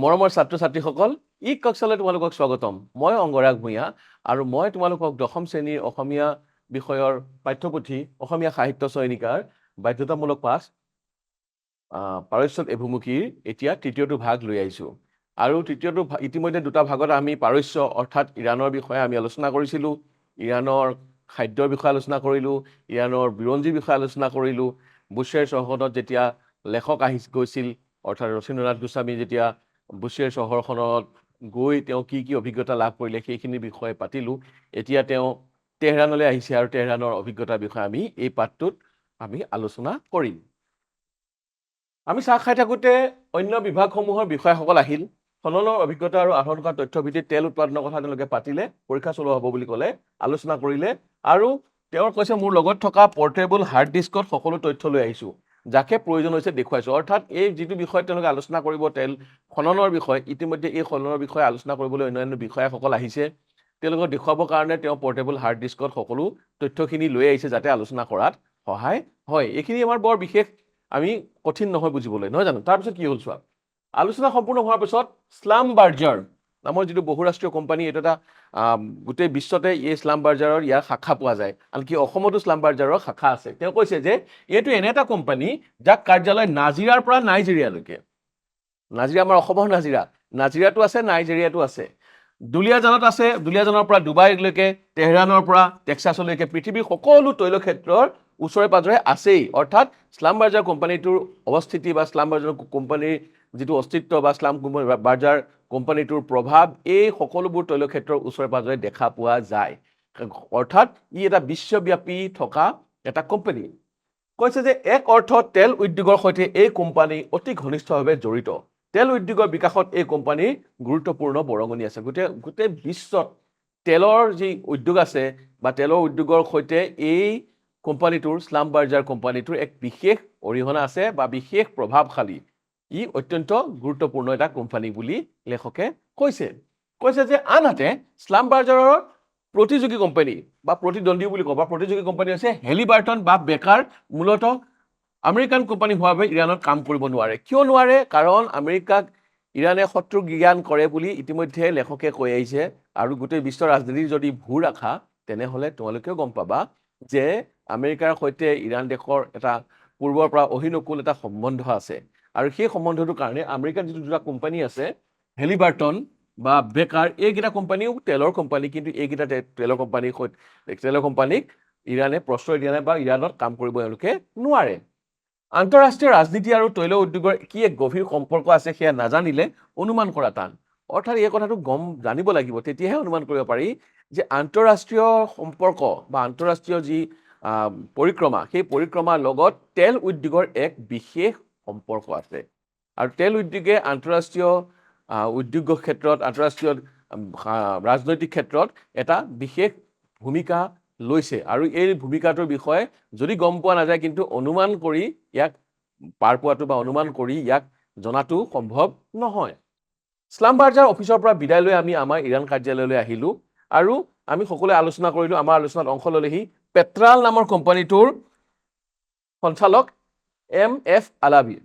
মৰমৰ ছাত্ৰ ছাত্ৰীসকল ই কক্সলৈ তোমালোকক স্বাগতম। মই অংগৰাগ ভূঞা আৰু মই তোমালোকক দশম শ্ৰেণীৰ অসমীয়া বিষয়ৰ পাঠ্যপুথি অসমীয়া সাহিত্য চয়নিকাৰ বাধ্যতামূলক পাঠ পাৰস্যত এভুমুখীৰ এতিয়া তৃতীয়টো ভাগ লৈ আহিছোঁ। আৰু তৃতীয়টো ইতিমধ্যে দুটা ভাগত আমি পাৰস্য অৰ্থাৎ ইৰাণৰ বিষয়ে আমি আলোচনা কৰিছিলোঁ ইৰাণৰ খাদ্যৰ বিষয়ে আলোচনা কৰিলোঁ ইৰাণৰ বুৰঞ্জীৰ বিষয়ে আলোচনা কৰিলোঁ বুশ্বেৰ চহৰত যেতিয়া লেখক আহি গৈছিল অৰ্থাৎ ৰচীন্দ্ৰনাথ গোস্বামী যেতিয়া বুশ্বেৰ চহৰখনত গৈ তেওঁ কি কি অভিজ্ঞতা লাভ কৰিলে সেইখিনিৰ বিষয়ে পাতিলোঁ। এতিয়া তেওঁ তেহৰাণলৈ আহিছে আৰু তেহৰাণৰ অভিজ্ঞতাৰ বিষয়ে আমি এই পাঠটোত আমি আলোচনা কৰিম। আমি চাহ খাই থাকোঁতে অন্য বিভাগসমূহৰ বিষয়াসকল আহিল। খননৰ অভিজ্ঞতা আৰু আহৰণ কৰা তথ্যৰ ভিত্তিত তেল উৎপাদনৰ কথা তেওঁলোকে পাতিলে পৰীক্ষা চলোৱা হ'ব বুলি ক'লে আলোচনা কৰিলে আৰু তেওঁ কৈছে মোৰ লগত থকা পৰ্টেবল হাৰ্ড ডিস্কত সকলো তথ্য লৈ আহিছোঁ। যাকে প্ৰয়োজন হৈছে দেখুৱাইছোঁ। অৰ্থাৎ এই যিটো বিষয়ত তেওঁলোকে আলোচনা কৰিব তেল খননৰ বিষয় ইতিমধ্যে এই খননৰ বিষয়ে আলোচনা কৰিবলৈ অন্যান্য বিষয়াসকল আহিছে। তেওঁলোকক দেখুৱাবৰ কাৰণে তেওঁ পৰ্টেবল হাৰ্ড ডিস্কত সকলো তথ্যখিনি লৈ আহিছে যাতে আলোচনা কৰাত সহায় হয়। এইখিনি আমাৰ বৰ বিশেষ আমি কঠিন নহয় বুজিবলৈ। নহয় জানো? তাৰপিছত কি হ'ল চোৱা? আলোচনা সম্পূৰ্ণ হোৱাৰ পিছত শ্লাম বাৰ্জাৰ নামৰ যিটো বহুৰাষ্ট্ৰীয় কোম্পানী, এইটো এটা গোটেই বিশ্বতে এই শ্লাম বাৰ্জাৰৰ ইয়াৰ শাখা পোৱা যায়। আনকি অসমতো শ্লাম বাৰ্জাৰৰ শাখা আছে। তেওঁ কৈছে যে, এইটো এনে এটা কোম্পানী যাক কাৰ্যালয় নাজিৰাৰ পৰা নাইজেৰিয়ালৈকে। নাজিৰা আমাৰ অসমৰ নাজিৰা। নাজিৰাটো আছে নাইজেৰিয়াটো আছে। দুলীয়াজানত আছে, দুলীয়াজানৰ পৰা ডুবাইলৈকে তেহৰাণৰ পৰা টেক্সাছলৈকে, পৃথিৱীৰ সকলো তৈল ক্ষেত্ৰৰ ওচৰে পাঁজৰে আছেই। অৰ্থাৎ শ্লাম বাৰ্জাৰ কোম্পানীটোৰ অৱস্থিতি বা শ্লাম বাৰ্জাৰ কোম্পানীৰ যিটো অস্তিত্ব বা শ্লাম বাৰ্জাৰ কোম্পানীটোৰ প্ৰভাৱ এই সকলোবোৰ তৈল ক্ষেত্ৰৰ ওচৰে পাঁজৰে দেখা পোৱা যায়। অৰ্থাৎ ই এটা বিশ্বব্যাপী থকা এটা কোম্পানী। কৈছে যে এক অৰ্থত তেল উদ্যোগৰ সৈতে এই কোম্পানী অতি ঘনিষ্ঠভাৱে জড়িত। তেল উদ্যোগৰ বিকাশত এই কোম্পানীৰ গুৰুত্বপূৰ্ণ বৰঙণি আছে। গোটেই গোটেই বিশ্বত তেলৰ যি উদ্যোগ আছে বা তেলৰ উদ্যোগৰ সৈতে এই কোম্পানীটোৰ শ্লাম বাৰ্জাৰ কোম্পানীটোৰ এক বিশেষ অৰিহণা আছে বা বিশেষ প্ৰভাৱশালী। ই অত্যন্ত গুৰুত্বপূৰ্ণ এটা কোম্পানী বুলি লেখকে কৈছে। কৈছে যে আনহাতে শ্লাম বাৰ্জাৰৰ প্ৰতিযোগী কোম্পানী বা প্ৰতিদ্বন্দ্বী বুলি ক'ব প্ৰতিযোগী কোম্পানী হৈছে হেলিবাৰ্টন বা বেকাৰ মূলতঃ আমেৰিকান কোম্পানী হোৱাৰ বাবে ইৰাণত কাম কৰিব নোৱাৰে। কিয় নোৱাৰে? কাৰণ আমেৰিকাক ইৰাণে শত্ৰু জ্ঞান কৰে বুলি ইতিমধ্যে লেখকে কৈ আহিছে আৰু গোটেই বিশ্ব ৰাজনীতিৰ যদি ভূ ৰাখা তেনেহ'লে তোমালোকেও গম পাবা যে আমেৰিকাৰ সৈতে ইৰাণ দেশৰ এটা পূৰ্বৰ পৰা অহিনুকুল এটা সম্বন্ধ আছে। আৰু সেই সম্বন্ধটোৰ কাৰণে আমেৰিকাৰ যিটো দুটা কোম্পানী আছে হেলিবাৰ্টন বা বেকাৰ এইকেইটা কোম্পানীও তেলৰ কোম্পানী কিন্তু এইকেইটা তেলৰ কোম্পানীৰ সৈতে তেলৰ কোম্পানীক ইৰাণে প্ৰশ্ৰয় দিয়া নাই বা ইৰাণত কাম কৰিব এওঁলোকে নোৱাৰে। আন্তঃৰাষ্ট্ৰীয় ৰাজনীতি আৰু তৈল উদ্যোগৰ কি এক গভীৰ সম্পৰ্ক আছে সেয়া নাজানিলে অনুমান কৰা টান। অৰ্থাৎ এই কথাটো গম জানিব লাগিব তেতিয়াহে অনুমান কৰিব পাৰি যে আন্তঃৰাষ্ট্ৰীয় সম্পৰ্ক বা আন্তঃৰাষ্ট্ৰীয় যি পৰিক্ৰমা সেই পৰিক্ৰমাৰ লগত তেল উদ্যোগৰ এক বিশেষ সম্পৰ্ক আছে। আৰু তেল উদ্যোগে আন্তঃৰাষ্ট্ৰীয় উদ্যোগ ক্ষেত্ৰত আন্তঃৰাষ্ট্ৰীয় ৰাজনৈতিক ক্ষেত্ৰত এটা বিশেষ ভূমিকা লৈছে। আৰু এই ভূমিকাটোৰ বিষয়ে যদি গম পোৱা নাযায় কিন্তু অনুমান কৰি ইয়াক পাৰ পোৱাটো বা অনুমান কৰি ইয়াক জনাটো সম্ভৱ নহয়। শ্লাম বাৰ্জাৰ অফিচৰ পৰা বিদায় লৈ আমি আমাৰ ইৰাণ কাৰ্যালয়লৈ আহিলোঁ আৰু আমি সকলোৱে আলোচনা কৰিলোঁ। আমাৰ আলোচনাত অংশ ল'লেহি পেট্ৰাল নামৰ কোম্পানীটোৰ সঞ্চালক এম এফ আলাবি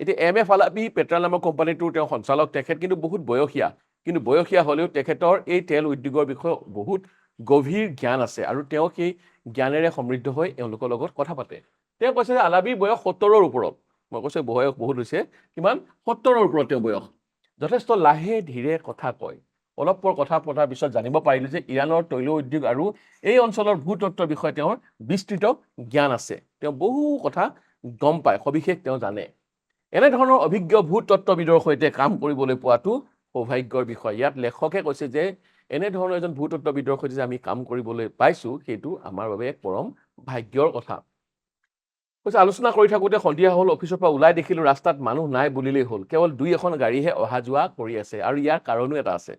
এতিয়া এম এফ আলাবি পেট্ৰাল নামৰ কোম্পানীটোৰ তেওঁ সঞ্চালক তেখেত কিন্তু বহুত বয়সীয়া। কিন্তু বয়সীয়া হ'লেও তেখেতৰ এই তেল উদ্যোগৰ বিষয়ে বহুত গভীৰ জ্ঞান আছে আৰু তেওঁ সেই জ্ঞানেৰে সমৃদ্ধ হৈ এওঁলোকৰ লগত কথা পাতে। তেওঁ কৈছে যে আলাবিৰ বয়স সত্তৰৰ ওপৰত। মই কৈছোঁ বয়স বহুত হৈছে কিমান? সত্তৰৰ ওপৰত তেওঁ বয়স। যথেষ্ট লাহে ধীৰে কথা কয়। অলপ পৰ কথা পতাৰ পিছত জানিব পাৰিলোঁ যে ইৰাণৰ তৈল উদ্যোগ আৰু এই অঞ্চলৰ ভূতত্বৰ বিষয়ে তেওঁৰ বিস্তৃত জ্ঞান আছে। তেওঁ বহু কথা গম পায় সবিশেষ তেওঁ জানে। এনেধৰণৰ অভিজ্ঞ ভূতত্ত্ববিদৰ সৈতে কাম কৰিবলৈ পোৱাটো সৌভাগ্যৰ বিষয়। ইয়াত লেখকে কৈছে যে এনেধৰণৰ এজন ভূতত্ত্ববিদৰ সৈতে যে আমি কাম কৰিবলৈ পাইছোঁ সেইটো আমাৰ বাবে এক পৰম ভাগ্যৰ কথা। কৈছে আলোচনা কৰি থাকোঁতে সন্ধিয়া হ'ল অফিচৰ পৰা ওলাই দেখিলোঁ ৰাস্তাত মানুহ নাই বুলিলেই হ'ল। কেৱল দুই এখন গাড়ীহে অহা যোৱা কৰি আছে আৰু ইয়াৰ কাৰণো এটা আছে।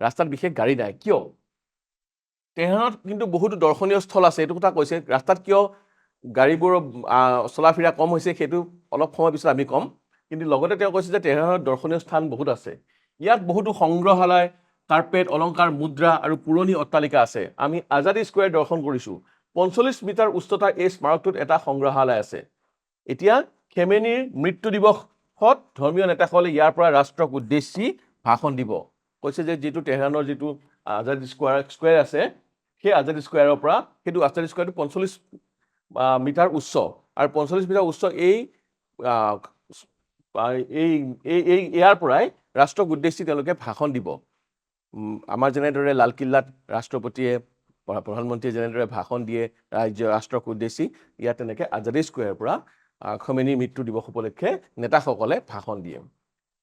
ৰাস্তাত বিশেষ গাড়ী নাই। কিয়? তেহৰাণত কিন্তু বহুতো দৰ্শনীয় স্থল আছে। এইটো কথা কৈছে ৰাস্তাত কিয় গাড়ীবোৰ চলা ফিৰা কম হৈছে সেইটো অলপ সময় পিছত আমি ক'ম। কিন্তু লগতে তেওঁ কৈছে যে তেহৰাণত দৰ্শনীয় স্থান বহুত আছে। ইয়াত বহুতো সংগ্ৰহালয় কাৰ্পেট অলংকাৰ মুদ্ৰা আৰু পুৰণি অট্টালিকা আছে। আমি আজাদী স্কোৱেৰ দৰ্শন কৰিছোঁ। পঞ্চল্লিছ মিটাৰ উচ্চতাৰ এই স্মাৰকটোত এটা সংগ্ৰহালয় আছে। এতিয়া খেমেনিৰ মৃত্যু দিৱস সৎ ধৰ্মীয় নেতাসকলে ইয়াৰ পৰা ৰাষ্ট্ৰক উদ্দেশ্যি ভাষণ দিব। কৈছে যে যিটো তেহৰাণৰ যিটো আজাদ স্কোৱাৰ স্কোৱাৰ আছে সেই আজাদ স্কোৱাৰৰ পৰা সেইটো আজাদ স্কোৱাৰটো পঞ্চল্লিছ মিটাৰ উচ্চ আৰু পঞ্চল্লিছ মিটাৰ উচ্চ এই এই এই ইয়াৰ পৰাই ৰাষ্ট্ৰক উদ্দেশ্যি তেওঁলোকে ভাষণ দিব। আমাৰ যেনেদৰে লালকিল্লাত ৰাষ্ট্ৰপতিয়ে প্ৰ- প্ৰধানমন্ত্ৰীয়ে যেনেদৰে ভাষণ দিয়ে ৰাজ্য ৰাষ্ট্ৰক উদ্দেশ্যি ইয়াত তেনেকৈ আজাদী স্কোৱাৰৰ পৰা আহ, খমেনিৰ মৃত্যু দিৱস উপলক্ষে নেতাসকলে ভাষণ দিয়ে।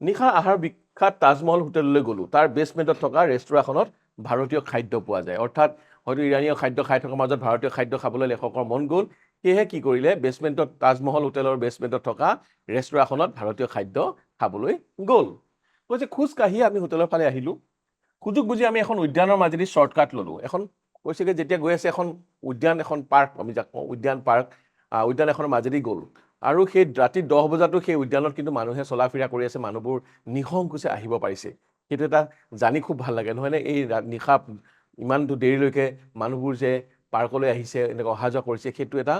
নিশা আহাৰ বিখ্যাত তাজমহল হোটেললৈ গ'লোঁ। তাৰ বেছমেণ্টত থকা ৰেষ্টুৰাঁখনত ভাৰতীয় খাদ্য পোৱা যায়। অৰ্থাৎ হয়তো ইৰাণীয় খাদ্য খাই থকাৰ মাজত ভাৰতীয় খাদ্য খাবলৈ লেখকৰ মন গ'ল। সেয়েহে কি কৰিলে? বেছমেণ্টত তাজমহল হোটেলৰ বেছমেণ্টত থকা ৰেষ্টুৰাঁখনত ভাৰতীয় খাদ্য খাবলৈ গ'ল। কৈছে, খোজ কাঢ়ি আমি হোটেলৰ ফালে আহিলোঁ। সুযোগ বুজি আমি এখন উদ্যানৰ মাজেদি শ্বৰ্টকাট ল'লোঁ। এখন কৈছেগৈ যেতিয়া গৈ আছে এখন উদ্যান, এখন পাৰ্ক আমি যাক কওঁ উদ্যান পাৰ্ক উদ্যান এখনৰ মাজেদি গ'ল। আৰু সেই ৰাতি দহ বজাতো সেই উদ্যানত কিন্তু মানুহে চলা ফিৰা কৰি আছে, মানুহবোৰ নিসংকোচে আহিব পাৰিছে। সেইটো এটা জানি খুব ভালো লাগে, নহয়নে? এই নিশা ইমান দূৰ দেৰিলৈকে মানুহবোৰ যে পাৰ্কলৈ আহিছে এনেকৈ অহা যোৱা কৰিছে সেইটো এটা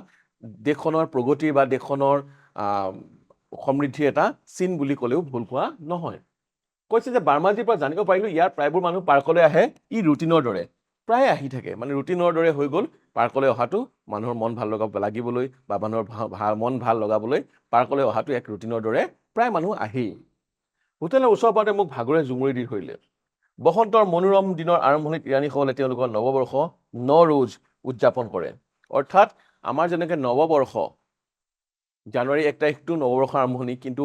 দেশখনৰ প্ৰগতিৰ বা দেশখনৰ সমৃদ্ধিৰ এটা চিন বুলি ক'লেও ভুল কোৱা নহয়। কৈছে যে বাৰ্মাজীৰ পৰা জানিব পাৰিলোঁ ইয়াৰ প্ৰায়বোৰ মানুহ পাৰ্কলৈ আহে ই ৰুটিনৰ দৰে। প্ৰায় আহি থাকে। মানে ৰুটিনৰ দৰে হৈ গ'ল পাৰ্কলৈ অহাটো মানুহৰ মন ভাল লগাব লাগিবলৈ বা মানুহৰ ভা- ভা- মন ভাল লগাবলৈ পাৰ্কলৈ অহাটো এক ৰুটিনৰ দৰে প্ৰায় মানুহ আহেই। হোটেলৰ ওচৰ পাওঁতে মোক ভাগৰে জুমুৰি দি ধৰিলে। বসন্তৰ মনোৰম দিনৰ আৰম্ভণিত ইৰাণীসকলে তেওঁলোকৰ নৱবৰ্ষ ন ৰোজ উদযাপন কৰে। অৰ্থাৎ আমাৰ যেনেকৈ নৱবৰ্ষ জানুৱাৰী এক তাৰিখটো নৱবৰ্ষৰ আৰম্ভণি কিন্তু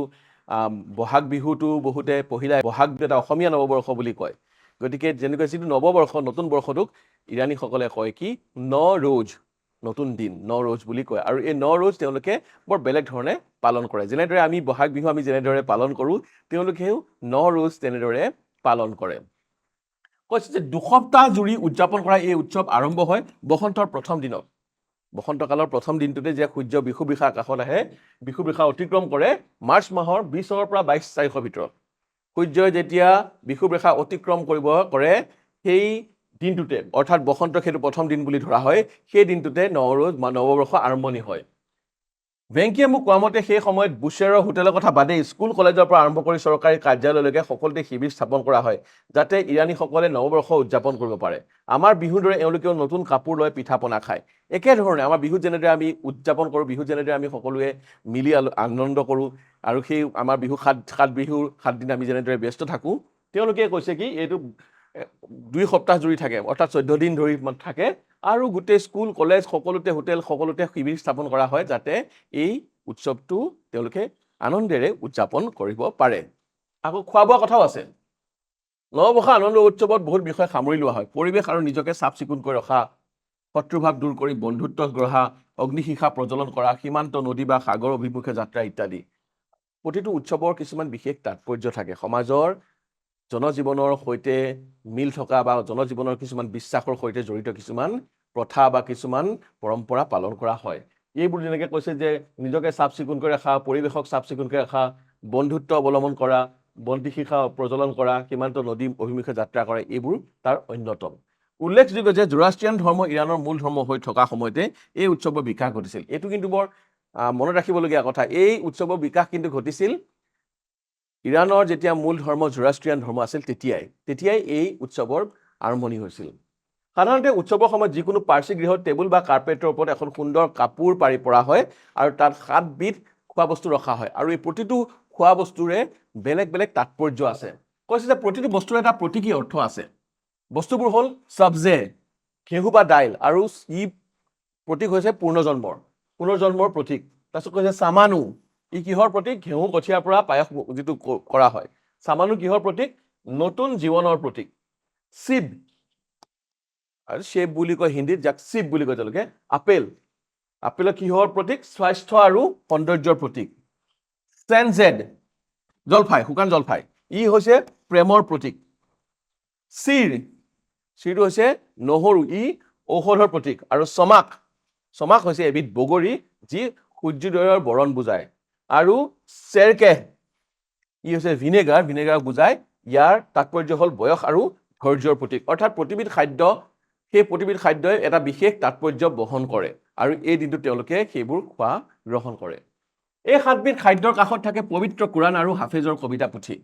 বহাগ বিহুটো বহুতে পহিলা বহাগ বিহু এটা অসমীয়া নৱবৰ্ষ বুলি কয়। গতিকে যেনেকৈ যিটো নৱবৰ্ষ নতুন বৰ্ষটোক ইৰাণীসকলে কয় কি ন ৰোজ নতুন দিন ন ৰোজ বুলি কয়। আৰু এই ন ৰোজ তেওঁলোকে বৰ বেলেগ ধৰণে পালন কৰে। যেনেদৰে আমি বহাগ বিহু আমি যেনেদৰে পালন কৰোঁ তেওঁলোকেও ন ৰোজ তেনেদৰে পালন কৰে। কৈছে যে দুসপ্তাহ জুৰি উদযাপন কৰা এই উৎসৱ আৰম্ভ হয় বসন্তৰ প্ৰথম দিনত। বসন্তকালৰ প্ৰথম দিনটোতে যে সূৰ্য বিষুবৃষা আকাশত আহে বিষুবৃষা অতিক্ৰম কৰে মাৰ্চ মাহৰ বিছৰ পৰা বাইছ তাৰিখৰ ভিতৰত। সূৰ্যই যেতিয়া বিষুবৰেখা অতিক্ৰম কৰিব কৰে সেই দিনটোতে অৰ্থাৎ বসন্ত সেইটো প্ৰথম দিন বুলি ধৰা হয় সেই দিনটোতে নৱৰোজ নৱবৰ্ষ আৰম্ভণি হয়। ভেংকিয়ে মোক কোৱা মতে সেই সময়ত বুশ্বেৰৰ হোটেলৰ কথা বাদেই স্কুল কলেজৰ পৰা আৰম্ভ কৰি চৰকাৰী কাৰ্যালয়লৈকে সকলোতে শিবিৰ স্থাপন কৰা হয় যাতে ইৰাণীসকলে নৱবৰ্ষ উদযাপন কৰিব পাৰে। আমাৰ বিহুৰ দৰে এওঁলোকেও নতুন কাপোৰ লৈ পিঠা পনা খায় একেধৰণে আমাৰ বিহুত যেনেদৰে আমি উদযাপন কৰোঁ বিহুত যেনেদৰে আমি সকলোৱে মিলি আনন্দ কৰোঁ আৰু সেই আমাৰ বিহু সাত সাত বিহুৰ সাতদিন আমি যেনেদৰে ব্যস্ত থাকোঁ তেওঁলোকে কৈছে কি এইটো দুই সপ্তাহ জুৰি থাকে অৰ্থাৎ চৈধ্য দিন ধৰি থাকে। আৰু গোটেই স্কুল কলেজ সকলোতে হোটেল সকলোতে শিবিৰ স্থাপন কৰা হয় যাতে এই উৎসৱটো তেওঁলোকে আনন্দেৰে উদযাপন কৰিব পাৰে। আকৌ খোৱা বোৱা কথাও আছে। নৱবৰ্ষ আনন্দ উৎসৱত বহুত বিষয় সামৰি লোৱা হয়। পৰিৱেশ আৰু নিজকে চাফ চিকুণকৈ ৰখা শত্ৰুভাৱ দূৰ কৰি বন্ধুত্ব গঢ়া অগ্নিশিখা প্ৰজ্বলন কৰা সীমান্ত নদী বা সাগৰ অভিমুখে যাত্ৰা ইত্যাদি। প্ৰতিটো উৎসৱৰ কিছুমান বিশেষ তাৎপৰ্য থাকে। সমাজৰ জনজীৱনৰ সৈতে মিল থকা বা জনজীৱনৰ কিছুমান বিশ্বাসৰ সৈতে জড়িত কিছুমান প্ৰথা বা কিছুমান পৰম্পৰা পালন কৰা হয়। এইবোৰ যেনেকৈ কৈছে যে নিজকে চাফ চিকুণকৈ ৰখা পৰিৱেশক চাফ চিকুণকৈ ৰখা বন্ধুত্ব অৱলম্বন কৰা বন্তিশিখা প্ৰজ্বলন কৰা সীমান্ত নদী অভিমুখে যাত্ৰা কৰা এইবোৰ তাৰ অন্যতম। উল্লেখযোগ্য যে জোৰাষ্ট্ৰিয়ান ধৰ্ম ইৰাণৰ মূল ধৰ্ম হৈ থকা সময়তে এই উৎসৱৰ বিকাশ ঘটিছিল। এইটো কিন্তু বৰ মনত ৰাখিবলগীয়া কথা। এই উৎসৱৰ বিকাশ কিন্তু ঘটিছিল ইৰাণৰ যেতিয়া মূল ধৰ্ম জোৰাষ্ট্ৰিয়ান ধৰ্ম আছিল তেতিয়াই তেতিয়াই এই উৎসৱৰ আৰম্ভণি হৈছিল। সাধাৰণতে উৎসৱৰ সময়ত যিকোনো পাৰ্চী গৃহত টেবুল বা কাৰ্পেটৰ ওপৰত এখন সুন্দৰ কাপোৰ পাৰি পৰা হয় আৰু তাত সাতবিধ খোৱা বস্তু ৰখা হয় আৰু এই প্ৰতিটো খোৱা বস্তুৰে বেলেগ বেলেগ তাৎপৰ্য আছে। কৈছে যে প্ৰতিটো বস্তুৰে এটা প্ৰতীকী অৰ্থ আছে। বস্তুবোৰ হ'ল চবজে ঘেঁহু বা দাইল আৰু ই প্ৰতীক হৈছে পূৰ্ণজন্মৰ পুনৰ্জন্মৰ প্ৰতীক। তাৰপিছত কৈছে চামানু ই কিহৰ প্ৰতীক ঘেঁহু কঠীয়াৰ পৰা পায়স যিটো কৰা হয়। চামানু কিহৰ প্ৰতীক? নতুন জীৱনৰ প্ৰতীক। শিৱ। আৰু শ্বেপ বুলি কয় হিন্দীত যাক শিৱ বুলি কয় তেওঁলোকে আপেল। আপেলৰ কিহৰ প্ৰতীক? স্বাস্থ্য আৰু সৌন্দৰ্যৰ প্ৰতীক। চেনজেড। জলফাই শুকান জলফাই। ই হৈছে প্ৰেমৰ প্ৰতীক। চিৰ। চিৰটো হৈছে নহৰু। ই ঔষধৰ প্ৰতীক। আৰু চমাক। চমাক হৈছে এবিধ বগৰী যি সূৰ্যোদয়ৰ বৰণ বুজায়। আৰু চেৰকেহ। ই হৈছে ভিনেগাৰ ভিনেগাৰক বুজায় ইয়াৰ তাৎপৰ্য হ'ল বয়স আৰু ধৈৰ্যৰ প্ৰতীক। অৰ্থাৎ প্ৰতিবিধ খাদ্য সেই প্ৰতিবিধ খাদ্যই এটা বিশেষ তাৎপৰ্য বহন কৰে আৰু এই দিনটোত তেওঁলোকে সেইবোৰ খোৱা গ্ৰহণ কৰে। এই সাতবিধ খাদ্যৰ কাষত থাকে পবিত্ৰ কোৰাণ আৰু হাফেজৰ কবিতা পুথি।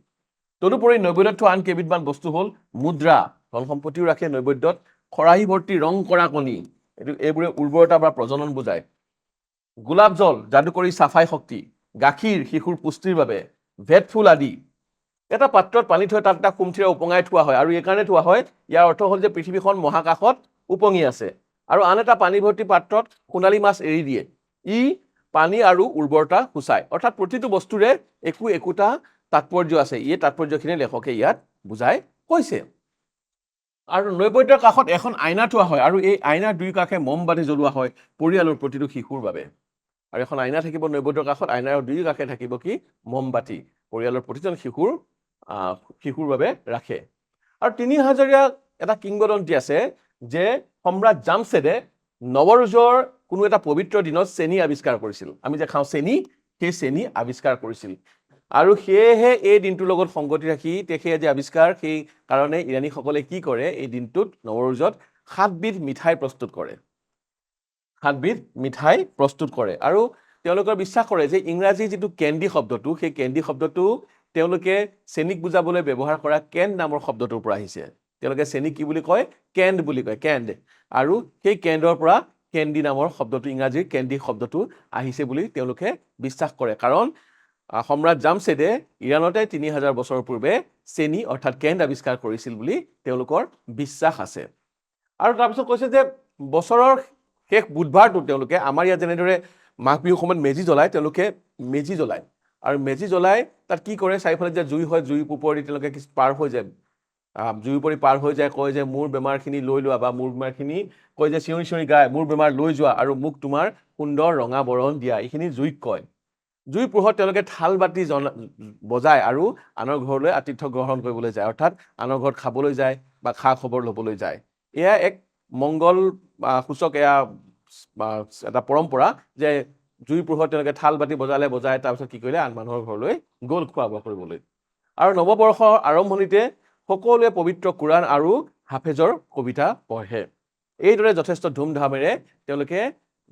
তদুপৰি নৈবেদ্যত থোৱা আন কেইবিধমান বস্তু হ'ল মুদ্ৰা। ধন সম্পত্তিও ৰাখে নৈবেদ্যত। খৰাহী ভৰ্তি ৰং কৰা কণী। এইটো এইবোৰে উৰ্বৰতা বা প্ৰজনন বুজায়। গোলাপ জল যাদুকৰী চাফাই শক্তি। গাখীৰ শিশুৰ পুষ্টিৰ বাবে ভেট ফুল আদি। এটা পাত্ৰত পানী থৈ তাত এটা কুমঠিৰে উপঙাই থোৱা হয় আৰু এইকাৰণে থোৱা হয় ইয়াৰ অৰ্থ হ'ল যে পৃথিৱীখন মহাকাশত উপঙি আছে আৰু আন এটা পানী ভৰ্তি পাত্ৰত সোণালী মাছ এৰি দিয়ে। ই পানী আৰু উৰ্বৰতা সূচায়। অৰ্থাৎ প্ৰতিটো বস্তুৰে একো একোটা তাৎপৰ্য আছে। এই তাৎপৰ্যখিনি লেখকে ইয়াত বুজাই কৈছে। আৰু নৈবেদ্যৰ কাষত এখন আইনা থোৱা হয় আৰু এই আইনাৰ দুই কাষে মমবাতি জ্বলোৱা হয় পৰিয়ালৰ প্ৰতিটো শিশুৰ বাবে। আৰু এখন আইনা থাকিব নৈবেদ্যৰ কাষত, আইনাৰ দুই কাষে থাকিব কি? মমবাতি, পৰিয়ালৰ প্ৰতিজন শিশুৰ শিশুৰ বাবে ৰাখে। আৰু তিনি হাজৰীয়া এটা কিংবদন্তি আছে যে সম্ৰাট জামছেদে নৱৰোজৰ কোনো এটা পবিত্ৰ দিনত চেনি আৱিষ্কাৰ কৰিছিল। আমি যে খাওঁ চেনি, সেই চেনি আৱিষ্কাৰ কৰিছিল। আৰু সেয়েহে এই দিনটোৰ লগত সংগতি ৰাখি তেখেতে যে আৱিষ্কাৰ, সেই কাৰণে ইৰাণীসকলে কি কৰে, এই দিনটোত নৱৰোজত সাতবিধ মিঠাই প্ৰস্তুত কৰে। সাতবিধ মিঠাই প্ৰস্তুত কৰে। আৰু তেওঁলোকৰ বিশ্বাস কৰে যে ইংৰাজী যিটো কেণ্ডি শব্দটো, সেই কেণ্ডি শব্দটো তেওঁলোকে চেনিক বুজাবলৈ ব্যৱহাৰ কৰা কেণ্ড নামৰ শব্দটোৰ পৰা আহিছে। তেওঁলোকে চেনিক কি বুলি কয়? কেণ্ড বুলি কয় কেণ্ড আৰু সেই কেণ্ডৰ পৰা কেণ্ডি নামৰ শব্দটো, ইংৰাজীৰ কেণ্ডি শব্দটো আহিছে বুলি তেওঁলোকে বিশ্বাস কৰে। কাৰণ সম্ৰাট জামছেদে ইৰাণতে তিনি হাজাৰ বছৰৰ পূৰ্বে চেনি অৰ্থাৎ কেণ্ড আৱিষ্কাৰ কৰিছিল বুলি তেওঁলোকৰ বিশ্বাস আছে। আৰু তাৰপিছত কৈছে যে বছৰৰ শেষ বুধবাৰটো তেওঁলোকে আমাৰ ইয়াত যেনেদৰে মাঘ বিহুৰ সময়ত মেজি জ্বলায় তেওঁলোকে মেজি জ্বলায়। আৰু মেজি জ্বলাই তাত কি কৰে চাৰিওফালে যে জুই হয় জুই ওপৰেদি তেওঁলোকে কিছু পাৰ হৈ যায়। জুইৰ উপৰি পাৰ হৈ যায় কয় যে মোৰ বেমাৰখিনি লৈ লোৱা বা মোৰ বেমাৰখিনি কয় যে চিঞৰি চিঞৰি গায় মোৰ বেমাৰ লৈ যোৱা আৰু মোক তোমাৰ সুন্দৰ ৰঙা বৰণ দিয়া এইখিনি জুইক কয়। জুইৰ পোহৰত তেওঁলোকে থাল বাতি জনা বজায় আৰু আনৰ ঘৰলৈ আতিথ্য গ্ৰহণ কৰিবলৈ যায়। অৰ্থাৎ আনৰ ঘৰত খাবলৈ যায় বা খা খবৰ ল'বলৈ যায়। এয়া এক মংগল সূচক এয়া এটা পৰম্পৰা যে জুইৰ পোহৰত তেওঁলোকে থাল বাতি বজালে বজাই তাৰপিছত কি কৰিলে আন মানুহৰ ঘৰলৈ গ'ল খোৱা বোৱা কৰিবলৈ। আৰু নৱবৰ্ষৰ আৰম্ভণিতে সকলোৱে পবিত্ৰ কোৰাণ আৰু হাফেজৰ কবিতা পঢ়ে। এইদৰে যথেষ্ট ধুমধামেৰে তেওঁলোকে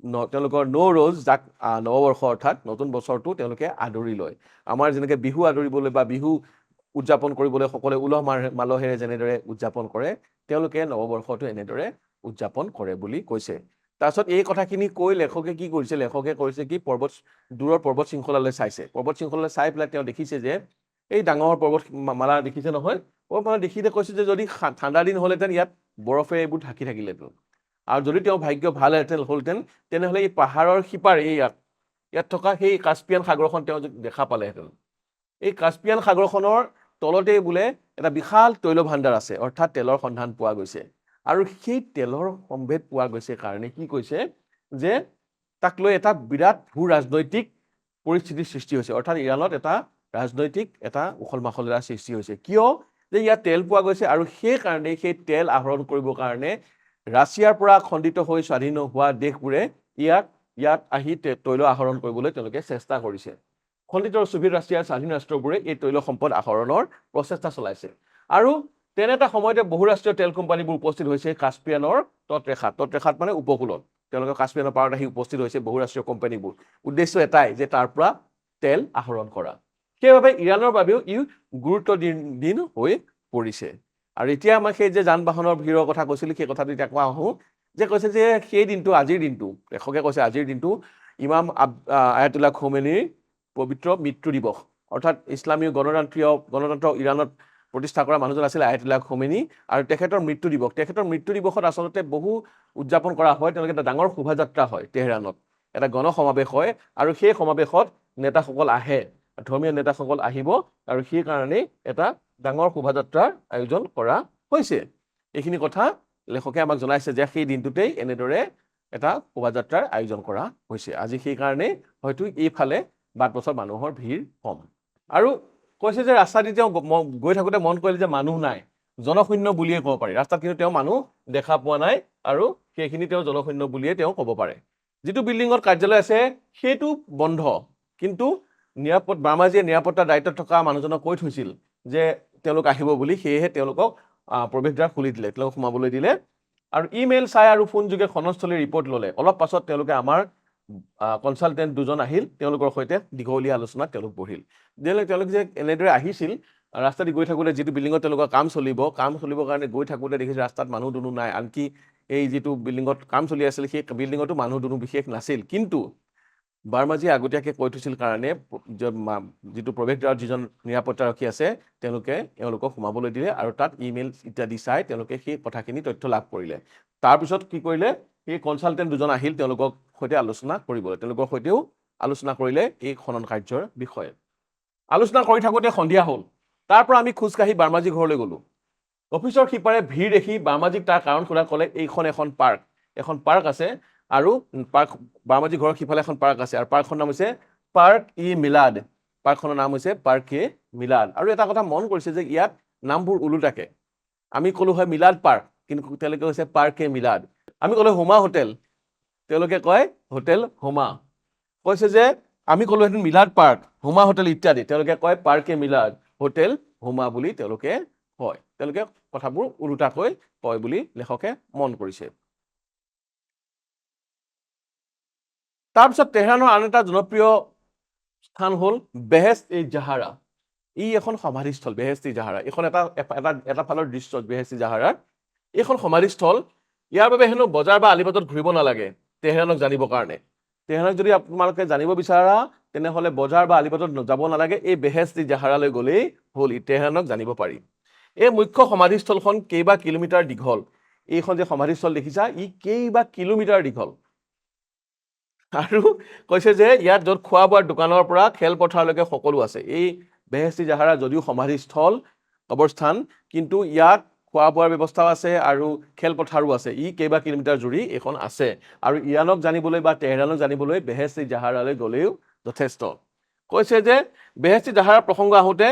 ন তেওঁলোকৰ নৌৰজ যাক আহ, নৱবৰ্ষ অৰ্থাৎ নতুন বছৰটো তেওঁলোকে আদৰি লয়। আমাৰ যেনেকৈ বিহু আদৰিবলৈ বা বিহু উদযাপন কৰিবলৈ সকলোৱে উলহ মাৰ- মালহেৰে যেনেদৰে উদযাপন কৰে তেওঁলোকে নৱবৰ্ষটো এনেদৰে উদযাপন কৰে বুলি কৈছে। তাৰপিছত এই কথাখিনি কৈ লেখকে কি কৰিছে লেখকে কৰিছে কি পৰ্বত দূৰৰ পৰ্বত শৃংখলালৈ চাইছে। পৰ্বত শৃংখলালৈ চাই পেলাই তেওঁ দেখিছে যে এই ডাঙৰ পৰ্বত মালা দেখিছে নহয়? পৰ্বতমালা দেখিলে কৈছে যে যদি ঠাণ্ডা দিন হ'লেহেঁতেন ইয়াত বৰফে এইবোৰ ঢাকি থাকিলেহেঁতেন। আৰু যদি তেওঁ ভাগ্য ভাল হেঁতেন হ'লহেঁতেন তেনেহ'লে এই পাহাৰৰ সিপাৰ এই ইয়াত ইয়াত থকা সেই কাস্পিয়ান সাগৰখন তেওঁ দেখা পালেহেঁতেন। এই কাস্পিয়ান সাগৰখনৰ তলতেই বোলে এটা বিশাল তৈল ভাণ্ডাৰ আছে অৰ্থাৎ তেলৰ সন্ধান পোৱা গৈছে। আৰু সেই তেলৰ সম্ভেদ পোৱা গৈছে কাৰণে কি কৈছে যে তাক লৈ এটা বিৰাট ভূ ৰাজনৈতিক পৰিস্থিতিৰ সৃষ্টি হৈছে। অৰ্থাৎ ইৰাণত এটা ৰাজনৈতিক এটা উখল মাখলতাৰ সৃষ্টি হৈছে। কিয়? যে ইয়াত তেল পোৱা গৈছে আৰু সেইকাৰণে সেই তেল আহৰণ কৰিবৰ কাৰণে ৰাছিয়াৰ পৰা খণ্ডিত হৈ স্বাধীন হোৱা দেশবোৰে ইয়াক ইয়াত আহি তৈল আহৰণ কৰিবলৈ তেওঁলোকে চেষ্টা কৰিছে। খণ্ডিত ছোভিয়েট ৰাছিয়াৰ স্বাধীন ৰাষ্ট্ৰবোৰে এই তৈল সম্পদ আহৰণৰ প্ৰচেষ্টা চলাইছে। আৰু তেনে এটা সময়তে বহুৰাষ্ট্ৰীয় তেল কোম্পানীবোৰ উপস্থিত হৈছে কাস্পিয়ানৰ তৎৰেখাত। তৎৰেখাত মানে উপকূলত। তেওঁলোকে কাস্পিয়ানৰ পাৰত আহি উপস্থিত হৈছে বহুৰাষ্ট্ৰীয় কোম্পানীবোৰ। উদ্দেশ্য এটাই যে তাৰ পৰা তেল আহৰণ কৰা। সেইবাবে ইৰাণৰ বাবেও ই গুৰুত্ব দিন হৈ পৰিছে। আৰু এতিয়া আমাৰ সেই যে যান বাহনৰ ভিৰৰ কথা কৈছিলোঁ সেই কথাটো এতিয়া কোৱা আহোঁ যে কৈছে যে সেই দিনটো আজিৰ দিনটো লেখকে কৈছে আজিৰ দিনটো ইমাম আব আয়াতুল্লাহ খোমেনিৰ পবিত্ৰ মৃত্যু দিৱস। অৰ্থাৎ ইছলামী গণতান্ত্ৰীয় গণতন্ত্ৰ ইৰাণত প্ৰতিষ্ঠা কৰা মানুহজন আছিলে আয়াতুল্লাহ খোমেনি আৰু তেখেতৰ মৃত্যু দিৱস। তেখেতৰ মৃত্যু দিৱসত আচলতে বহু উদযাপন কৰা হয়, তেওঁলোকে এটা ডাঙৰ শোভাযাত্ৰা হয় তেহৰাণত এটা গণ সমাৱেশ হয় আৰু সেই সমাৱেশত নেতাসকল আহে, ধৰ্মীয় নেতাসকল আহিব আৰু সেইকাৰণেই এটা ডাঙৰ শোভাযাত্ৰাৰ আয়োজন কৰা হৈছে। এইখিনি কথা লেখকে আমাক জনাইছে যে সেই দিনটোতেই এনেদৰে এটা শোভাযাত্ৰাৰ আয়োজন কৰা হৈছে। আজি সেইকাৰণে হয়তো এইফালে বাট পথত মানুহৰ ভিৰ কম। আৰু কৈছে যে ৰাস্তাদি তেওঁ গ- থাকোঁতে মন কৰিলে যে মানুহ নাই জনশূন্য বুলিয়ে ক'ব পাৰি। ৰাস্তাত কিন্তু তেওঁ মানুহ দেখা পোৱা নাই আৰু সেইখিনি তেওঁ জনশূন্য বুলিয়ে তেওঁ ক'ব পাৰে। যিটো বিল্ডিঙত কাৰ্যালয় আছে সেইটো বন্ধ। কিন্তু নিৰাপদ বাৰ্মাজীয়ে নিৰাপত্তাৰ দায়িত্বত থকা মানুহজনক কৈ থৈছিল যে তেওঁলোক আহিব বুলি সেয়েহে তেওঁলোকক প্ৰৱেশদ্বাৰ খুলি দিলে তেওঁলোকক সোমাবলৈ দিলে। আৰু ইমেইল চাই আৰু ফোনযোগে খননস্থলীৰ ৰিপৰ্ট ল'লে। অলপ পাছত তেওঁলোকে আমাৰ কনচালটেণ্ট দুজন আহিল, তেওঁলোকৰ সৈতে দীঘলীয়া আলোচনাত তেওঁলোক বহিল। যেনে তেওঁলোক যে এনেদৰে আহিছিল ৰাস্তাদি গৈ থাকোঁতে যিটো বিল্ডিঙত তেওঁলোকৰ কাম চলিব, কাম চলিবৰ কাৰণে গৈ থাকোঁতে দেখিছে ৰাস্তাত মানুহ দুনুহ নাই। আনকি এই যিটো বিল্ডিঙত কাম চলি আছিল, সেই বিল্ডিঙতো মানুহ দুনুহ বিশেষ নাছিল। কিন্তু বাৰ্মাজীয়ে আগতীয়াকৈ কৈ থৈছিল কাৰণে যিটো প্ৰৱেশদ্বাৰত যিজন নিৰাপত্তাৰক্ষী আছে তেওঁলোকে এওঁলোকক সোমাবলৈ দিলে আৰু তাত ইমেইল ইত্যাদি চাই তেওঁলোকে সেই কথাখিনি তথ্য লাভ কৰিলে। তাৰপিছত কি কৰিলে সেই কনচালটেণ্ট দুজন আহিল তেওঁলোকক সৈতে আলোচনা কৰিবলৈ। তেওঁলোকৰ সৈতেও আলোচনা কৰিলে এই খনন কাৰ্যৰ বিষয়ে। আলোচনা কৰি থাকোঁতে সন্ধিয়া হ'ল। তাৰ পৰা আমি খোজকাঢ়ি বাৰ্মাজী ঘৰলৈ গ'লোঁ। অফিচৰ সিপাৰে ভিৰ দেখি বাৰ্মাজীক তাৰ কাৰণ সোধা ক'লে এইখন এখন পাৰ্ক। এখন পাৰ্ক আছে। আৰু পাৰ্ক বাৰ্মাজী ঘৰৰ সিফালে এখন পাৰ্ক আছে আৰু পাৰ্কখনৰ নাম হৈছে পাৰ্ক ই মিলাদ। পাৰ্কখনৰ নাম হৈছে পাৰ্ক এ মিলাদ। আৰু এটা কথা মন কৰিছে যে ইয়াত নামবোৰ ওলোটাকে। আমি ক'লো হয় মিলাদ পাৰ্ক কিন্তু তেওঁলোকে কৈছে পাৰ্ক এ মিলাদ। আমি ক'লো হোমা হোটেল। তেওঁলোকে কয় হোটেল হোমা। কৈছে যে আমি ক'লো হেঁতেন মিলাদ পাৰ্ক হোমা হোটেল ইত্যাদি। তেওঁলোকে কয় পাৰ্ক এ মিলাদ হোটেল হোমা বুলি তেওঁলোকে কয়। তেওঁলোকে কথাবোৰ ওলোটাকৈ কয় বুলি লেখকে মন কৰিছে। তাৰপিছত তেহৰাণৰ আন এটা জনপ্ৰিয় স্থান হ'ল বেহেষ্ট ই জাহাৰা। ই এখন সমাধিস্থল বেহেষ্ট জাহাৰা। এইখন এটা এটা এটা ফালৰ দৃশ্য বেহেষ্ট জাহাৰাৰ এইখন সমাধিস্থল ইয়াৰ বাবে হেনো বজাৰ বা আলিবাটত ঘূৰিব নালাগে তেহৰাণক জানিবৰ কাৰণে। তেহৰাণক যদি আপোনালোকে জানিব বিচাৰা তেনেহ'লে বজাৰ বা আলিবাটত যাব নালাগে এই বেহেষ্ট জাহাৰালৈ গ'লেই হ'ল ই তেহৰাণক জানিব পাৰি। এই মুখ্য সমাধিস্থলখন কেইবা কিলোমিটাৰ দীঘল। এইখন যে সমাধিস্থল দেখিছা ই কেইবা কিলোমিটাৰ দীঘল। আৰু কৈছে যে ইয়াত য'ত খোৱা বোৱাৰ দোকানৰ পৰা খেলপথাৰলৈকে সকলো আছে। এই বেহেস্তি জাহাৰা যদিও সমাধিস্থল কবৰস্থান কিন্তু ইয়াত খোৱা বোৱাৰ ব্যৱস্থাও আছে আৰু খেলপথাৰো আছে। ই কেইবা কিলোমিটাৰ জুৰি এইখন আছে। আৰু ইৰাণক জানিবলৈ বা তেহৰাণক জানিবলৈ বেহেস্তি জাহাৰালৈ গ'লেও যথেষ্ট। কৈছে যে বেহেস্তি জাহাৰাৰ প্ৰসংগ আহোঁতে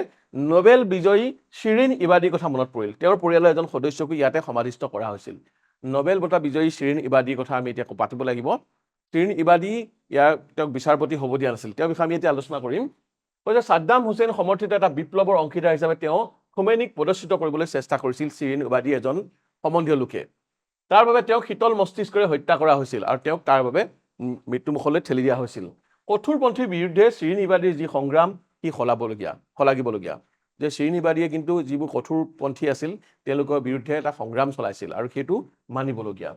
নবেল বিজয়ী শিৰিন ইবাদীৰ কথা মনত পৰিল। তেওঁৰ পৰিয়ালৰ এজন সদস্যকো ইয়াতে সমাধিস্থ কৰা হৈছিল। নবেল বঁটা বিজয়ী শিৰিন ইবাদীৰ কথা আমি এতিয়া পাতিব লাগিব। শিৰিন ইবাদী ইয়াৰ তেওঁক বিচাৰপতি হ'ব দিয়া নাছিল। তেওঁৰ বিষয়ে আমি এতিয়া আলোচনা কৰিম। কৈছে ছাদ্দাম হুছেইন সমৰ্থিত এটা বিপ্লৱৰ অংশীদাৰ হিচাপে তেওঁ খোমেনিক প্ৰদৰ্শিত কৰিবলৈ চেষ্টা কৰিছিল চিৰিন ইবাদী এজন সম্বন্ধীয় লোকে। তাৰ বাবে তেওঁক শীতল মস্তিষ্কৰে হত্যা কৰা হৈছিল আৰু তেওঁক তাৰ বাবে মৃত্যুমুখলৈ ঠেলি দিয়া হৈছিল। কঠোৰপন্থীৰ বিৰুদ্ধে চিৰিন ইবাদীৰ যি সংগ্ৰাম সি সলাবলগীয়া শলাগিবলগীয়া। যে চিৰিন ইবাদীয়ে কিন্তু যিবোৰ কঠোৰপন্থী আছিল তেওঁলোকৰ বিৰুদ্ধে এটা সংগ্ৰাম চলাইছিল আৰু সেইটো মানিবলগীয়া।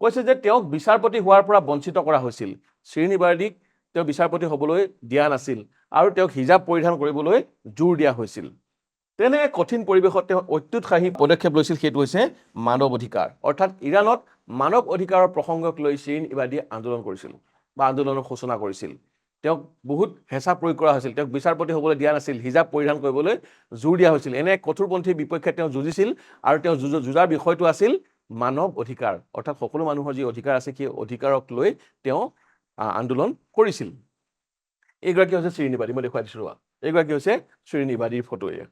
কৈছে যে তেওঁক বিচাৰপতি হোৱাৰ পৰা বঞ্চিত কৰা হৈছিল। চিৰিন ইবাদীক তেওঁ বিচাৰপতি হ'বলৈ দিয়া নাছিল আৰু তেওঁক হিজাব পৰিধান কৰিবলৈ জোৰ দিয়া হৈছিল। তেনে কঠিন পৰিৱেশত তেওঁ অত্যুৎসাহী পদক্ষেপ লৈছিল সেইটো হৈছে মানৱ অধিকাৰ। অৰ্থাৎ ইৰাণত মানৱ অধিকাৰৰ প্ৰসংগক লৈ চিৰিন ইবাদীয়ে আন্দোলন কৰিছিল বা আন্দোলনৰ সূচনা কৰিছিল। তেওঁক বহুত হেঁচা প্ৰয়োগ কৰা হৈছিল। তেওঁক বিচাৰপতি হ'বলৈ দিয়া নাছিল হিজাব পৰিধান কৰিবলৈ জোৰ দিয়া হৈছিল। এনে কঠোৰপন্থীৰ বিপক্ষে তেওঁ যুঁজিছিল আৰু তেওঁ যুঁজ- যুঁজাৰ বিষয়টো আছিল মানৱ অধিকাৰ অৰ্থাৎ সকলো মানুহৰ যি অধিকাৰ আছে সেই অধিকাৰক লৈ তেওঁ আন্দোলন কৰিছিল। এইগৰাকী হৈছে শ্ৰীনিবাদী মই দেখুৱাই দিছোঁ ৰ'বা। এইগৰাকী হৈছে শ্ৰীনিবাদীৰ ফটো এয়া।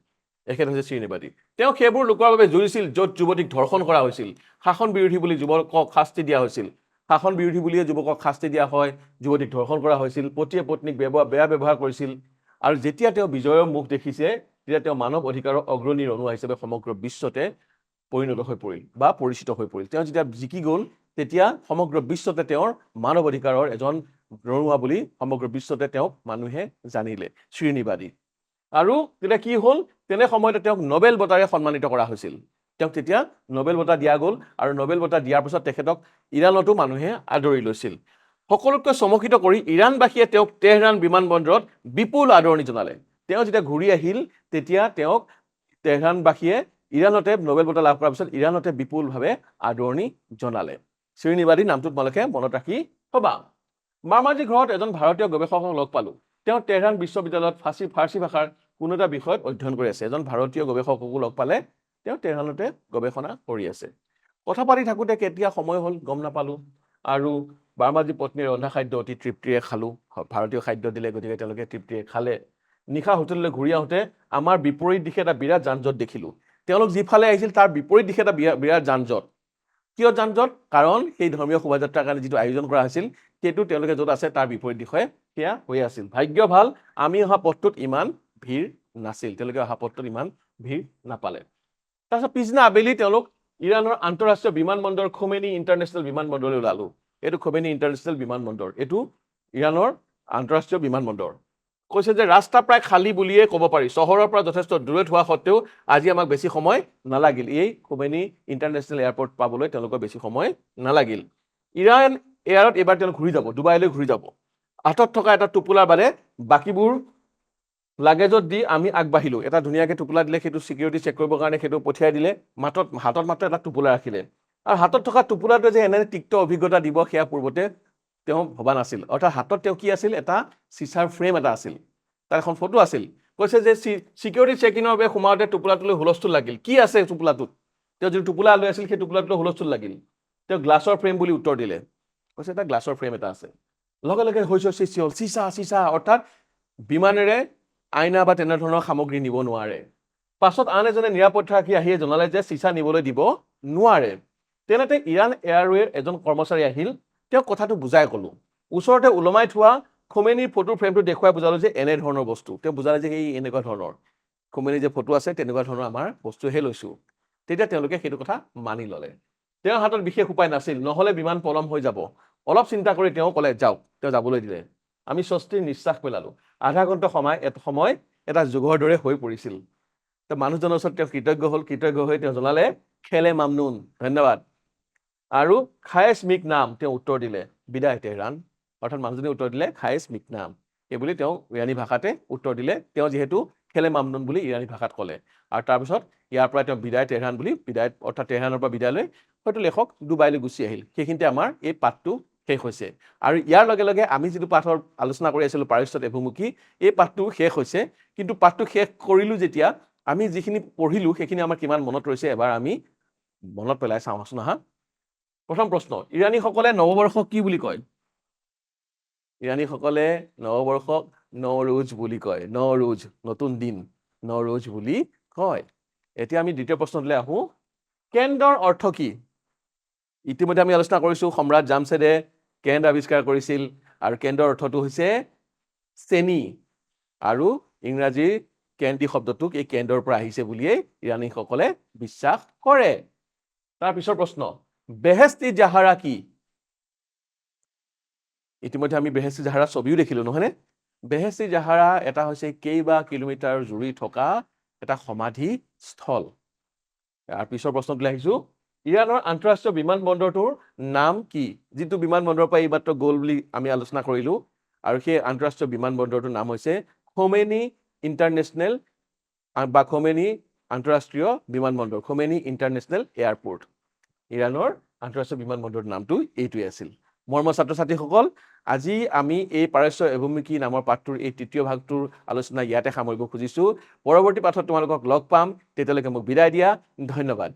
এখেত হৈছে শ্ৰীনিবাদী। তেওঁ সেইবোৰ লোকৰ বাবে যুঁজিছিল য'ত যুৱতীক ধৰ্ষণ কৰা হৈছিল। শাসন বিৰোধী বুলি যুৱকক শাস্তি দিয়া হৈছিল। শাসন বিৰোধী বুলিয়ে যুৱকক শাস্তি দিয়া হয় যুৱতীক ধৰ্ষণ কৰা হৈছিল পতিয়ে পত্নীক ব্যৱহাৰ বেয়া ব্যৱহাৰ কৰিছিল। আৰু যেতিয়া তেওঁ বিজয়ৰ মুখ দেখিছে তেতিয়া তেওঁ মানৱ অধিকাৰৰ অগ্ৰণী ৰণুৱা হিচাপে সমগ্ৰ বিশ্বতে পৰিণত হৈ পৰিল বা পৰিচিত হৈ পৰিল। তেওঁ যেতিয়া জিকি গ'ল, তেতিয়া সমগ্ৰ বিশ্বতে তেওঁৰ মানৱ অধিকাৰৰ এজন ৰণুৱা বুলি সমগ্ৰ বিশ্বতে তেওঁক মানুহে জানিলে শ্ৰীনিবাদী আৰু তেতিয়া কি হ'ল? তেনে সময়তে তেওঁক নবেল বঁটাৰে সন্মানিত কৰা হৈছিল। তেওঁক তেতিয়া নবেল বঁটা দিয়া গ'ল আৰু নবেল বঁটা দিয়াৰ পিছত তেখেতক ইৰাণতো মানুহে আদৰি লৈছিল। সকলোতকৈ চমকিত কৰি ইৰাণবাসীয়ে তেওঁক তেহৰাণ বিমানবন্দৰত বিপুল আদৰণি জনালে। তেওঁ যেতিয়া ঘূৰি আহিল, তেতিয়া তেওঁক তেহৰাণবাসীয়ে ইৰাণতে নবেল বঁটা লাভ কৰাৰ পিছত ইৰাণতে বিপুলভাৱে আদৰণি জনালে। শ্ৰীনিবাদী নামটো তোমালোকে মনত ৰাখি থবা। মাৰ্মাজী ঘৰত এজন ভাৰতীয় গৱেষকক লগ পালোঁ। তেওঁ তেহৰাণ বিশ্ববিদ্যালয়ত ফাৰ্চী ফাৰ্চী ভাষাৰ কোনো এটা বিষয়ত অধ্যয়ন কৰি আছে। এজন ভাৰতীয় গৱেষককো লগ পালে। তেওঁ তেহৰাণতে গৱেষণা কৰি আছে। কথা পাতি থাকোঁতে কেতিয়া সময় হ'ল গম নাপালোঁ আৰু বাৰ্মাজী পত্নীৰ ৰন্ধা খাদ্য অতি তৃপ্তিৰে খালোঁ। ভাৰতীয় খাদ্য দিলে গতিকে তেওঁলোকে তৃপ্তিৰে খালে। নিশা হোটেললৈ ঘূৰি আহোঁতে আমাৰ বিপৰীত দিশে এটা বিৰাট যান জঁট দেখিলোঁ। তেওঁলোক যিফালে আহিছিল তাৰ বিপৰীত দিশে এটা বিৰা- বিৰাট যান জঁট কিয় যান জঁট কাৰণ সেই ধৰ্মীয় শোভাযাত্ৰাৰ কাৰণে যিটো আয়োজন কৰা হৈছিল সেইটো তেওঁলোকে য'ত আছে তাৰ বিপৰীত দিশে সেয়া হৈ আছিল। ভাগ্য ভাল আমি অহা পথটোত ইমান ভিৰ নাছিল। তেওঁলোকে অহা পথটোত ইমান ভিৰ নাপালে। তাৰপিছত পিছদিনা আবেলি তেওঁলোক ইৰাণৰ আন্তঃৰাষ্ট্ৰীয় বিমানবন্দৰ খোমেনি ইণ্টাৰনেশ্যনেল বিমানবন্দৰলৈ ওলালোঁ। এইটো খোমেনি ইণ্টাৰনেশ্যনেল বিমানবন্দৰ এইটো ইৰাণৰ আন্তঃৰাষ্ট্ৰীয় বিমানবন্দৰ কৈছে যে ৰাস্তা প্ৰায় খালী বুলিয়ে ক'ব পাৰি। চহৰৰ পৰা যথেষ্ট দূৰৈত হোৱা স্বত্বেও আজি আমাক বেছি সময় নালাগিল। এই খোমেনি ইণ্টাৰনেশ্যনেল এয়াৰপৰ্ট পাবলৈ তেওঁলোকৰ বেছি সময় নালাগিল। ইৰাণ এয়াৰত এইবাৰ তেওঁলোক ঘূৰি যাব ডুবাইলৈ ঘূৰি যাব। হাতত থকা এটা টোপোলাৰ বাদে বাকীবোৰ লাগেজত দি আমি আগবাঢ়িলোঁ। এটা ধুনীয়াকৈ টোপোলা দিলে সেইটো ছিকিউৰিটি চেক কৰিবৰ কাৰণে সেইটো পঠিয়াই দিলে। মাতত হাতত মাত্ৰ এটা টোপোলা ৰাখিলে। আৰু হাতত থকা টোপোলাটোৱে যে এনে তিক্ত অভিজ্ঞতা দিব সেয়া পূৰ্বতে তেওঁ ভবা নাছিল। অৰ্থাৎ হাতত তেওঁ কি আছিল? এটা চিচাৰ ফ্ৰেম এটা আছিল। তাৰ এখন ফটো আছিল। কৈছে যে ছিকিউৰিটি চেক ইনৰ বাবে সোমাওঁতে টোপোলাটোলৈ হুলস্থুল লাগিল। কি আছে টোপোলাটোত? তেওঁ যিটো টোপোলা লৈ আছিল, সেই টোপোলাটোলৈ হুলস্থুল লাগিল। তেওঁ গ্লাছৰ ফ্ৰেম বুলি উত্তৰ দিলে। কৈছে, এটা গ্লাছৰ ফ্ৰেম এটা আছে। লগে লগে হৈছে হ'ল চিচা চিচা অৰ্থাৎ বিমানেৰে আইনা বা তেনেধৰণৰ সামগ্ৰী নিব নোৱাৰে। পাছত আন এজনে নিৰাপত্তাৰক্ষী আহিয়ে জনালে যে চিচা নিবলৈ দিব নোৱাৰে। তেনেতে ইৰাণ এয়াৰৱেৰ এজন কৰ্মচাৰী আহিল। তেওঁক কথাটো বুজাই ক'লোঁ। ওচৰতে ওলমাই থোৱা খোমেনিৰ ফটো ফ্ৰেমটো দেখুৱাই বুজালোঁ যে এনেধৰণৰ বস্তু। তেওঁ বুজালে যে এই এনেকুৱা ধৰণৰ। খোমেনিৰ যে ফটো আছে তেনেকুৱা ধৰণৰ আমাৰ বস্তুহে লৈছোঁ। তেতিয়া তেওঁলোকে সেইটো কথা মানি ল'লে। তেওঁৰ হাতত বিশেষ উপায় নাছিল। নহ'লে বিমান পলম হৈ যাব। অলপ চিন্তা কৰি তেওঁ ক'লে যাওক তেওঁ যাবলৈ দিলে। আমি স্বস্তিৰ নিশ্বাস পেলালোঁ। আধা ঘণ্টা সময় এটা সময় এটা যুগৰ দৰে হৈ পৰিছিল। তেওঁ মানুহজনৰ ওচৰত তেওঁ কৃতজ্ঞ হ'ল। কৃতজ্ঞ হৈ তেওঁ জনালে খেলে মামনুন। ধন্যবাদ। আৰু খায়েছ মিক নাম তেওঁ উত্তৰ দিলে বিদায় তেহৰাণ অৰ্থাৎ মানুহজনে উত্তৰ দিলে খায়েছ মিক নাম। এইবুলি তেওঁ ইৰাণী ভাষাতে উত্তৰ দিলে। তেওঁ যিহেতু খেলে মামনুন বুলি ইৰাণী ভাষাত ক'লে। আৰু তাৰপিছত ইয়াৰ পৰা তেওঁ বিদায় তেহৰাণ বুলি বিদায় অৰ্থাৎ তেহৰাণৰ পৰা বিদায় লৈ হয়তো লেখক ডুবাইলৈ গুচি আহিল। সেইখিনিতে আমাৰ এই পাঠটো শেষ হৈছে। আৰু ইয়াৰ লগে লগে আমি যিটো পাঠৰ আলোচনা কৰি আছিলোঁ পাৰিষ্ঠত এভুমুখী এই পাঠটো শেষ হৈছে। কিন্তু পাঠটো শেষ কৰিলোঁ যেতিয়া আমি যিখিনি পঢ়িলোঁ সেইখিনি আমাৰ কিমান মনত ৰৈছে এবাৰ আমি মনত পেলাই চাওঁ আছোন হা প্ৰথম প্ৰশ্ন ইৰাণীসকলে নৱবৰ্ষক কি বুলি কয়? ইৰাণীসকলে নৱবৰ্ষক নৰোজ বুলি কয় নৰোজ নতুন দিন নৰোজ বুলি কয়। এতিয়া আমি দ্বিতীয় প্ৰশ্নটোলৈ আহোঁ। কেন্দ্ৰৰ অৰ্থ কি? ইতিমধ্যে আমি আলোচনা কৰিছোঁ সম্ৰাট জামছেদে কেন্দ্ৰ আৱিষ্কাৰ কৰিছিল আৰু কেন্দ্ৰৰ অৰ্থটো হৈছে চেনি আৰু ইংৰাজীৰ কেন্দ্ৰী শব্দটোক এই কেন্দ্ৰৰ পৰা আহিছে বুলিয়েই ইৰাণীসকলে বিশ্বাস কৰে। তাৰ পিছৰ প্ৰশ্ন বেহেস্তি জাহাৰা কি? ইতিমধ্যে আমি বেহেস্তি জাহাৰা ছবিও দেখিলোঁ নহয়নে বেহেস্তি জাহাৰা এটা হৈছে কেইবা কিলোমিটাৰ জুৰি থকা এটা সমাধি স্থল তাৰ পিছৰ প্ৰশ্নটোলৈ আহিছোঁ। ইৰাণৰ আন্তঃৰাষ্ট্ৰীয় বিমানবন্দৰটোৰ নাম কি? যিটো বিমানবন্দৰৰ পৰা এইমাত্ৰ গ'ল বুলি আমি আলোচনা কৰিলোঁ। আৰু সেই আন্তঃৰাষ্ট্ৰীয় বিমানবন্দৰটোৰ নাম হৈছে খোমেনি ইণ্টাৰনেশ্যনেল বা খোমেনি আন্তঃৰাষ্ট্ৰীয় বিমানবন্দৰ, খোমেনি ইণ্টাৰনেশ্যনেল এয়াৰপৰ্ট। ইৰাণৰ আন্তঃৰাষ্ট্ৰীয় বিমানবন্দৰৰ নামটো এইটোৱে আছিল। মৰ্ম ছাত্ৰ ছাত্ৰীসকল আজি আমি এই পাৰস্য এভূমিকী নামৰ পাঠটোৰ এই তৃতীয় ভাগটোৰ আলোচনা ইয়াতে সামৰিব খুজিছোঁ। পৰৱৰ্তী পাঠত তোমালোকক লগ পাম। তেতিয়ালৈকে মোক বিদায় দিয়া। ধন্যবাদ।